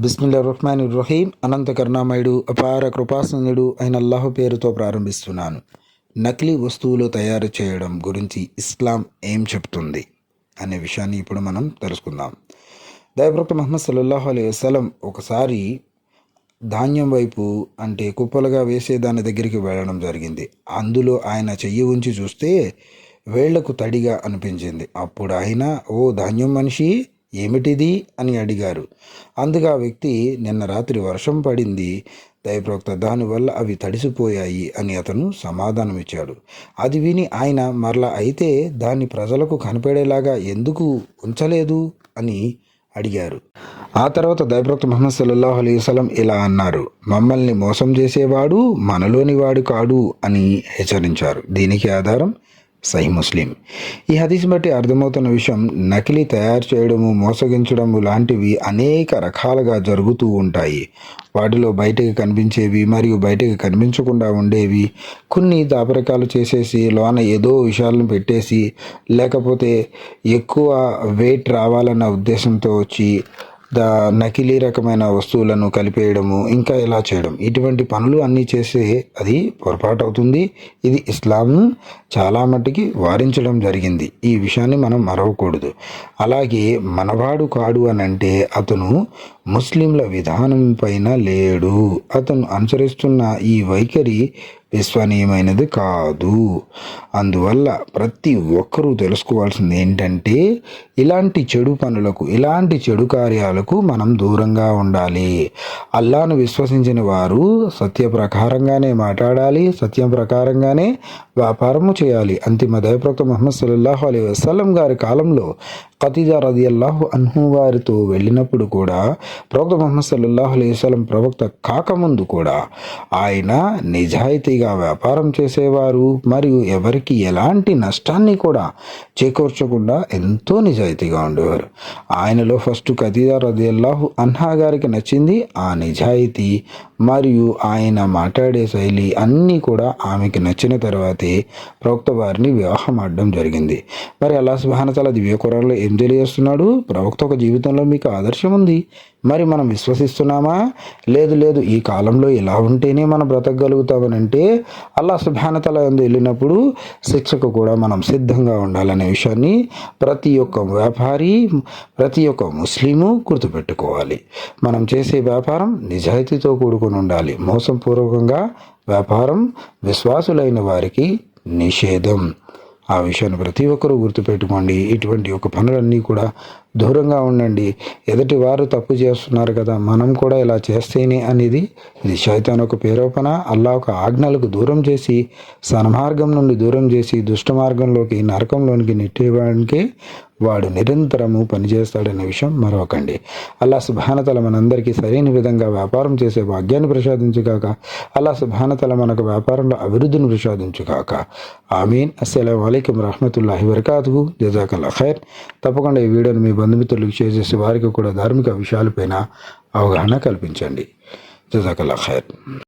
బిస్మిల్లా రుహ్మాన్ రహీం అనంత కరుణామయుడు అపార కృపాసనుడు అయిన అల్లాహ్ పేరుతో ప్రారంభిస్తున్నాను. నకిలీ వస్తువులు తయారు చేయడం గురించి ఇస్లాం ఏం చెప్తుంది అనే విషయాన్ని ఇప్పుడు మనం తెలుసుకుందాం. దయప్రక్త మహమ్మద్ సల్లల్లాహు అలై వసలం ఒకసారి ధాన్యం వైపు అంటే కుప్పలుగా వేసే దాని దగ్గరికి వెళ్ళడం జరిగింది. అందులో ఆయన చెయ్యి ఉంచి చూస్తే వేళ్ళకు తడిగా అనిపించింది. అప్పుడు ఆయన ఓ ధాన్యం మనిషి ఏమిటిది అని అడిగారు. అందుకు ఆ వ్యక్తి నిన్న రాత్రి వర్షం పడింది దయప్రవక్త దానివల్ల అవి తడిసిపోయాయి అని అతను సమాధానం ఇచ్చాడు అది విని ఆయన మరలా అయితే దాన్ని ప్రజలకు కనపడేలాగా ఎందుకు ఉంచలేదు అని అడిగారు. ఆ తర్వాత దైవప్రవక్త మహమ్మద్ సల్లల్లాహు అలైహి వసలం ఇలా అన్నారు మమ్మల్ని మోసం చేసేవాడు మనలోని వాడు కాడు అని హెచ్చరించారు. దీనికి ఆధారం సహి ముస్లిం. ఈ హదీస్ బట్టి అర్థమవుతున్న విషయం నకిలీ తయారు చేయడము మోసగించడము లాంటివి అనేక రకాలుగా జరుగుతూ ఉంటాయి. వాటిలో బయటకు కనిపించేవి మరియు బయటకు కనిపించకుండా ఉండేవి. కొన్ని దాపరకాలు చేసేసి లోన ఏదో విషయాలను పెట్టేసి లేకపోతే ఎక్కువ వెయిట్ రావాలన్న ఉద్దేశంతో వచ్చి ద నకిలీ రకమైన వస్తువులను కలిపేయడము ఇంకా ఇలా చేయడం? ఇటువంటి పనులు అన్నీ చేసే అది పొరపాటు అవుతుంది. ఇది ఇస్లాం చాలా మట్టుకి వారించడం జరిగింది. ఈ విషయాన్ని మనం మరవకూడదు. అలాగే మనవాడు కాడు అని అంటే అతను ముస్లింల విధానం పైన లేడు. అతను అనుసరిస్తున్న ఈ వైఖరి విశ్వనీయమైనది కాదు. అందువల్ల ప్రతి ఒక్కరూ తెలుసుకోవాల్సింది ఏంటంటే ఇలాంటి చెడు పనులకు ఇలాంటి చెడు కార్యాలకు మనం దూరంగా ఉండాలి. అల్లాను విశ్వసించిన వారు సత్య ప్రకారంగానే మాట్లాడాలి సత్యం ప్రకారంగానే వ్యాపారము చేయాలి. అంతిమ దయప్రక్త ముహమ్మద్ సల్లాహు అలీ వసలం గారి కాలంలో ఖతీజా రది అల్లాహు అన్హు వారితో వెళ్ళినప్పుడు కూడా ప్రవక్త మొహమ్మద్ సల్లాహు అలైవలం ప్రవక్త కాకముందు కూడా ఆయన నిజాయితీగా వ్యాపారం చేసేవారు మరియు ఎవరికి ఎలాంటి నష్టాన్ని కూడా చేకూర్చకుండా ఎంతో నిజాయితీగా ఉండేవారు. ఆయనలో ఫస్ట్ ఖతీజా రది అల్లాహు అన్హా గారికి నచ్చింది ఆ నిజాయితీ మరియు ఆయన మాట్లాడే శైలి అన్నీ కూడా ఆమెకి నచ్చిన తర్వాతే ప్రవక్త వారిని వివాహం ఆడడం జరిగింది. మరి అల్లా సుభానతల దివ్య కురాల్లో ఏం తెలియజేస్తున్నాడు? ప్రవక్త ఒక జీవితంలో మీకు ఆదర్శం ఉంది. మరి మనం విశ్వసిస్తున్నామా? లేదు లేదు. ఈ కాలంలో ఇలా ఉంటేనే మనం బ్రతకగలుగుతామనంటే అల్లా సుభానతల ఎందు వెళ్ళినప్పుడు శిక్షకు కూడా మనం సిద్ధంగా ఉండాలనే విషయాన్ని ప్రతి ఒక్క వ్యాపారి ప్రతి ఒక్క ముస్లిము గుర్తుపెట్టుకోవాలి. మనం చేసే వ్యాపారం నిజాయితీతో కూడుకుని ఉండాలి. మోసంపూర్వకంగా వ్యాపారం విశ్వాసులైన వారికి నిషేధం. ఆ విషయాన్ని ప్రతి ఒక్కరూ గుర్తుపెట్టుకోండి. ఇటువంటి ఒక పనులన్నీ కూడా దూరంగా ఉండండి. ఎదుటి వారు తప్పు చేస్తున్నారు కదా మనం కూడా ఇలా చేస్తేనే అనేది ఇది శైతాన్ ఒక పేరోపణ అల్లా ఒక ఆజ్ఞలకు దూరం చేసి సన్మార్గం నుండి దూరం చేసి దుష్ట మార్గంలోకి నరకంలోనికి నెట్టేయడానికి వాడు నిరంతరము పనిచేస్తాడనే విషయం మరొకండి. అల్లా సుభానతల మనందరికీ సరైన విధంగా వ్యాపారం చేసే భాగ్యాన్ని ప్రసాదించుగాక. అల్లా సుభానతల మనకు వ్యాపారంలో అభివృద్ధిని ప్రసాదించుగాక. ఆమీన్. అస్సలం అయికం రహమతుల్లాహి వరకాతు జజాకల్లా ఖైర్. తప్పకుండా ఈ వీడియోని మీ బంధుమిత్రులకు షేర్ చేసి వారికి కూడా ధార్మిక విషయాలపైన అవగాహన కల్పించండి. జజాకల్లా ఖైర్.